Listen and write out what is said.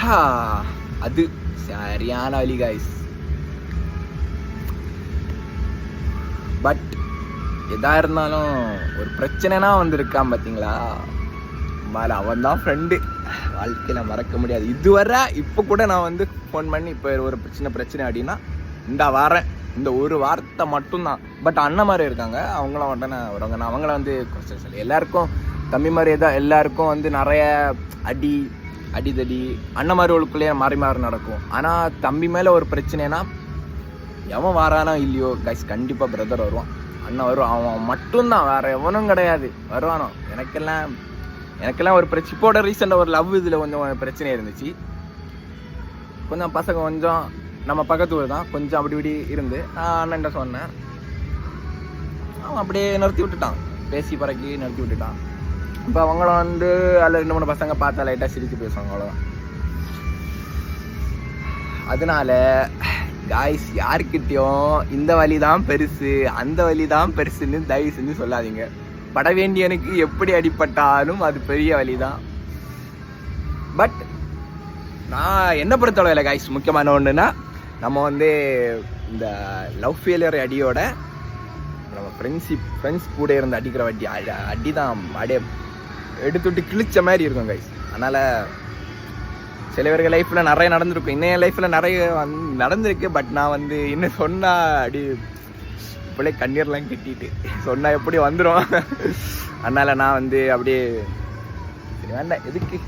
ஹா, அது சரியான வழி காய்ஸ் பட் எதா இருந்தாலும் ஒரு பிரச்சனைனா வந்திருக்கான் பார்த்தீங்களா மேல அவன் தான் ஃப்ரெண்டு வாழ்க்கையில் மறக்க முடியாது இதுவரை இப்போ கூட நான் வந்து ஃபோன் பண்ணி இப்போ ஒரு சின்ன பிரச்சனை அப்படின்னா இந்த வாரேன் இந்த ஒரு வார்த்தை மட்டும்தான் பட் அண்ணன் மாதிரி இருக்காங்க அவங்களாம் உடனே வருவாங்க நான் அவங்கள வந்து கொஞ்சம் சொல்லி எல்லாருக்கும் தம்பி மாதிரி தான் எல்லாருக்கும் வந்து நிறைய அடி அடிதடி அண்ணன் மாதிரிகளுக்குள்ளேயே மாறி மாறி நடக்கும். ஆனால் தம்பி மேலே ஒரு பிரச்சனைனா எவன் வாரானா இல்லையோ கைஸ் கண்டிப்பாக பிரதர் வருவான். அண்ணன் வருவான். அவன் மட்டும்தான் வேற எவனும் கிடையாது. வருவானோ? எனக்கெல்லாம் எனக்கெல்லாம் ஒரு பிரச்சனை இப்போட ரீசெண்டாக ஒரு லவ் இதில் கொஞ்சம் பிரச்சனை இருந்துச்சு. கொஞ்சம் பசங்க கொஞ்சம் நம்ம பக்கத்து ஊர் தான். கொஞ்சம் அப்படி இப்படி இருந்து நான் அண்ணன்ட்ட சொன்னேன். அவன் அப்படியே நிறுத்தி விட்டுட்டான். பேசி பறக்கி நிறுத்தி விட்டுட்டான். இப்போ அவங்கள வந்து அதில் ரெண்டு மூணு பசங்க பார்த்தா லைட்டாக சிரித்து பேசுவாங்க அவ்வளோதான் அதனால காய்ஸ் யார்கிட்டயும் இந்த வழி தான் பெருசு அந்த வழி தான் பெருசுன்னு தயவு செஞ்சு சொல்லாதீங்க. பட வேண்டியனுக்கு எப்படி அடிப்பட்டாலும் அது பெரிய வழி தான் பட் நான் என்ன பொறுத்தளவில் காய்ஸ் முக்கியமான ஒன்றுனா நம்ம வந்து இந்த லவ் ஃபெயிலியர் அடியோட நம்ம ஃப்ரெண்ட்ஷிப் ஃப்ரெண்ட்ஸ் கூட இருந்து அடிக்கிற வட்டி அடி தான் அடே எடுத்துட்டு கிழிச்ச மாதிரி இருக்கும் கைஸ் அதனால் சில பேருக்கு லைஃப்பில் நிறைய நடந்திருக்கும். இன்னும் லைஃப்பில் நிறைய வந் நடந்திருக்கு பட் நான் வந்து இன்னும் சொன்னால் அடி இப்போலே கண்ணீர்லாம் கட்டிட்டு சொன்னால் எப்படி வந்துடும் அதனால் நான் வந்து அப்படியே வேண்டாம் எதுக்கு?